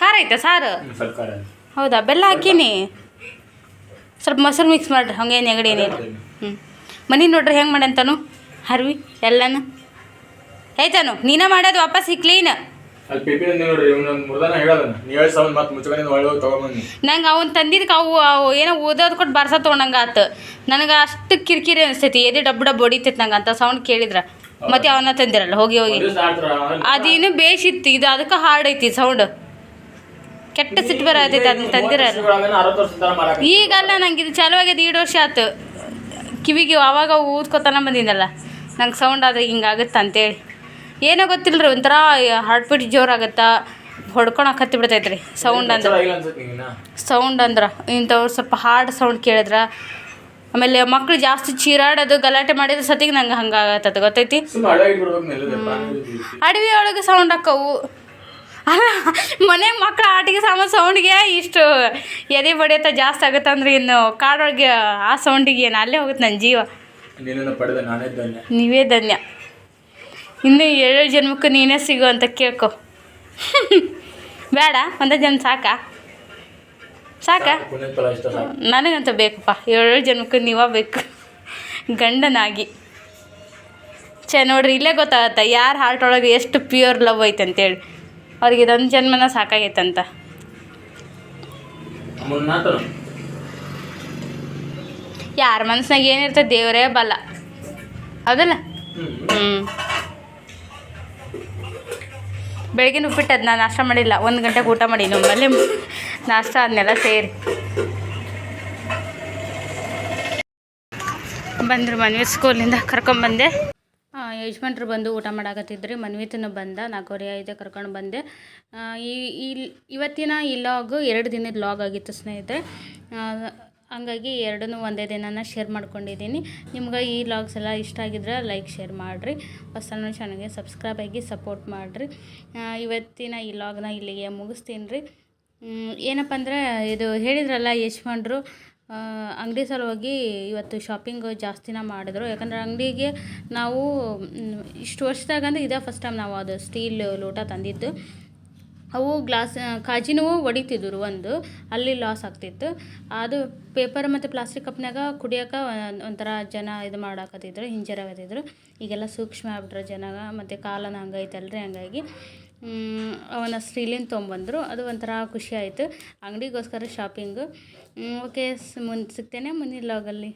ಖಾರ ಐತೆ ಸಾರು? ಹ್ಮ್, ಸ್ವಲ್ಪ ಖಾರ ಹೌದಾ? ಬೆಲ್ಲ ಹಾಕೀನಿ. ಸ್ವಲ್ಪ ಮೊಸರು ಮಿಕ್ಸ್ ಮಾಡ್ರಿ ಹಂಗೆ ನೆಗಡಿ ಏನಿಲ್ಲ. ಹ್ಞೂ ಮನೆ ನೋಡ್ರಿ ಹೆಂಗೆ ಮಾಡಂತಾನು ಹರ್ವಿ ಎಲ್ಲನೂ. ಐತಾನು ನೀನ ಮಾಡೋದು ವಾಪಸ್ ಈ ಕ್ಲೀನ್ ನಂಗೆ ಅವ್ನು ತಂದಿದ್ದಕ್ಕೆ ಅವು ಅವು ಏನೋ ಓದೋದು ಕೊಟ್ಟು ಬರ್ಸ ತೊಗೊಂಡಂಗೆ ಆತು. ನನಗೆ ಅಷ್ಟು ಕಿರಿಕಿರಿ ಅನಿಸ್ತೈತಿ ಎದೆ ಡಬ್ಬು ಡಬ್ಬು ಹೊಡಿತೈತಿ ನಂಗೆ ಅಂತ ಸೌಂಡ್ ಕೇಳಿದ್ರ. ಮತ್ತೆ ಅವನ್ನ ತಂದಿರಲ್ಲ ಹೋಗಿ ಹೋಗಿ. ಅದೇನು ಬೇಸಿತ್ತು ಇದು ಅದಕ್ಕೆ ಹಾರ್ಡ್ ಐತಿ ಸೌಂಡ್. ಕೆಟ್ಟ ಸಿಟ್ಟು ಬರತೈತೆ ಅದನ್ನ ತಂದಿರಲ್ಲ ಈಗಲ್ಲ ನಂಗೆ ಇದು ಚಾಲು ಆಗ್ಯದ ಎರಡು ವರ್ಷ ಆಯ್ತು. ಕಿವಿಗೆ ಅವಾಗ ಊದ್ಕೊತಾನ ಬಂದಿದ್ದಲ್ಲ ನಂಗೆ ಸೌಂಡ್ ಆದ್ರೆ ಹಿಂಗಾಗುತ್ತೆ ಅಂತೇಳಿ. ಏನೋ ಗೊತ್ತಿಲ್ಲ ರೀ ಒಂಥರ ಹಾರ್ಟ್ ಬೀಟ್ ಜೋರಾಗತ್ತಾ ಹೊಡ್ಕೊಳಕ್ಕೆ ಹತ್ತಿ ಬಿಡ್ತೈತೆ ರೀ ಸೌಂಡ್ ಅಂದ್ರೆ. ಸೌಂಡ್ ಅಂದ್ರೆ. ಇಂಥವ್ರು ಸ್ವಲ್ಪ ಹಾರ್ಡ್ ಸೌಂಡ್ ಕೇಳಿದ್ರೆ. ಆಮೇಲೆ ಮಕ್ಳು ಜಾಸ್ತಿ ಚೀರಾಡೋದು ಗಲಾಟೆ ಮಾಡಿದ್ರೆ ಸತಿಗೆ ನಂಗೆ ಹಂಗಾಗತ್ತದ ಗೊತ್ತೈತಿ? ಅಡವಿ ಒಳಗೆ ಸೌಂಡ್ ಹಾಕವು. ಅಲ್ಲ ಮನೆ ಮಕ್ಕಳ ಆಟಿಗೆ ಸಾಮಾನು ಸೌಂಡಿಗೆ ಇಷ್ಟು ಎದೆ ಬಡಿಯತ್ತ ಜಾಸ್ತಿ ಆಗುತ್ತೆ ಅಂದ್ರೆ ಇನ್ನು ಕಾಡೊಳಗೆ ಆ ಸೌಂಡಿಗೆ ಏನು ಅಲ್ಲೇ ಹೋಗುತ್ತೆ ನನ್ನ ಜೀವ. ನೀವೇ ಧನ್ಯ. ಇನ್ನು ಏಳು ಜನ್ಮಕ್ಕೂ ನೀನೇ ಸಿಗು ಅಂತ ಕೇಳ್ಕೊ. ಬೇಡ ಒಂದೇ ಜನ ಸಾಕಾ? ಸಾಕಾ? ನನಗಂತ ಬೇಕಪ್ಪ ಏಳು ಜನಕ್ಕೆ ನೀವ ಬೇಕು. ಗಂಡನಾಗಿ. ಚೆ ನೋಡ್ರಿ ಇಲ್ಲೇ ಗೊತ್ತಾಗತ್ತೆ ಯಾರ ಹಾರ್ಟ್ ಒಳಗೆ ಎಷ್ಟು ಪ್ಯೂರ್ ಲವ್ ಐತೆ ಅಂತೇಳಿ. ಅವ್ರಿಗೆ ಇದೊಂದು ಜನ್ಮನ ಸಾಕಾಗೈತಂತ. ಯಾರ ಮನಸ್ಸಿನಾಗ ಏನಿರ್ತದೆ ದೇವರೇ ಬಲ್ಲ ಹೌದಲ್ಲ? ಹ್ಞೂ ಬೆಳಗಿನ ಉಪ್ಪಿಟ್ಟು ಅದನ್ನ ನಾನು ನಾಷ್ಟ ಮಾಡಿಲ್ಲ. ಒಂದು ಗಂಟೆಗೆ ಊಟ ಮಾಡಿ ನಮ್ಮಲ್ಲಿ ನಾಷ್ಟ ಅದನ್ನೆಲ್ಲ ಸೇರಿ. ಬಂದರು ಮನ್ವಿ ಸ್ಕೂಲಿಂದ ಕರ್ಕೊಂಬಂದೆ. ಯಜಮಾನ್ರು ಬಂದು ಊಟ ಮಾಡಾಕತ್ತಿದ್ರಿ, ಮನ್ವಿತನು ಬಂದ, ನಾಲ್ಕೂವರೆ ಐದು ಕರ್ಕೊಂಡು ಬಂದೆ. ಈ ಇವತ್ತಿನ ಈ ಲಾಗ್ ಎರಡು ದಿನದ ಲಾಗ್ ಆಗಿತ್ತು ಸ್ನೇಹಿತರೆ. ಹಂಗಾಗಿ ಎರಡನ್ನೂ ಒಂದೇ ದಿನನ ಶೇರ್ ಮಾಡ್ಕೊಂಡಿದ್ದೀನಿ. ನಿಮ್ಗೆ ಈ ಲಾಗ್ಸ್ ಎಲ್ಲ ಇಷ್ಟ ಆಗಿದ್ರೆ ಲೈಕ್ ಶೇರ್ ಮಾಡಿರಿ. ಹೊಸ ಚಾನಲ್ಗೆ ಸಬ್ಸ್ಕ್ರೈಬ್ ಆಗಿ ಸಪೋರ್ಟ್ ಮಾಡಿರಿ. ಇವತ್ತಿನ ಈ ಲಾಗ್ನ ಇಲ್ಲಿಗೆ ಮುಗಿಸ್ತೀನಿ ರೀ. ಏನಪ್ಪ ಅಂದರೆ ಇದು ಹೇಳಿದ್ರಲ್ಲ ಯಜಮಾನ್ರು ಅಂಗಡಿ ಸಲುವಾಗಿ ಇವತ್ತು ಶಾಪಿಂಗ್ ಜಾಸ್ತಿನ ಮಾಡಿದ್ರು. ಯಾಕಂದ್ರೆ ಅಂಗಡಿಗೆ ನಾವು ಇಷ್ಟು ವರ್ಷದಾಗ ಅಂದ್ರೆ ಇದೇ ಫಸ್ಟ್ ಟೈಮ್ ನಾವು ಅದು ಸ್ಟೀಲ್ ಲೋಟ ತಂದಿದ್ದು. ಅವು ಗ್ಲಾಸ್ ಕಾಜಿನೂ ಒಡಿತಿದ್ರು ಒಂದು. ಅಲ್ಲಿ ಲಾಸ್ ಆಗ್ತಿತ್ತು. ಅದು ಪೇಪರ್ ಮತ್ತು ಪ್ಲಾಸ್ಟಿಕ್ ಕಪ್ನಾಗ ಕುಡಿಯೋಕೆ ಒಂಥರ ಜನ ಇದು ಮಾಡಾಕತ್ತಿದ್ರು, ಹಿಂಜರಾಗತ್ತಿದ್ರು. ಈಗೆಲ್ಲ ಸೂಕ್ಷ್ಮ ಆಗ್ಬಿಟ್ರೆ ಜನ, ಮತ್ತು ಕಾಲನ ಹಂಗೈತಲ್ರಿ ಹಂಗಾಗಿ. ಮ್, ಸ್ಟೀಲಿಂದ ತೊಗೊಂಬಂದರು. ಅದು ಒಂಥರ ಖುಷಿ ಆಯಿತು. ಅಂಗಡಿಗೋಸ್ಕರ ಶಾಪಿಂಗು ಓಕೆ ಮುಂದೆ ಸಿಗ್ತೇನೆ ಮುಂದಿನ ಲಾಗಲ್ಲಿ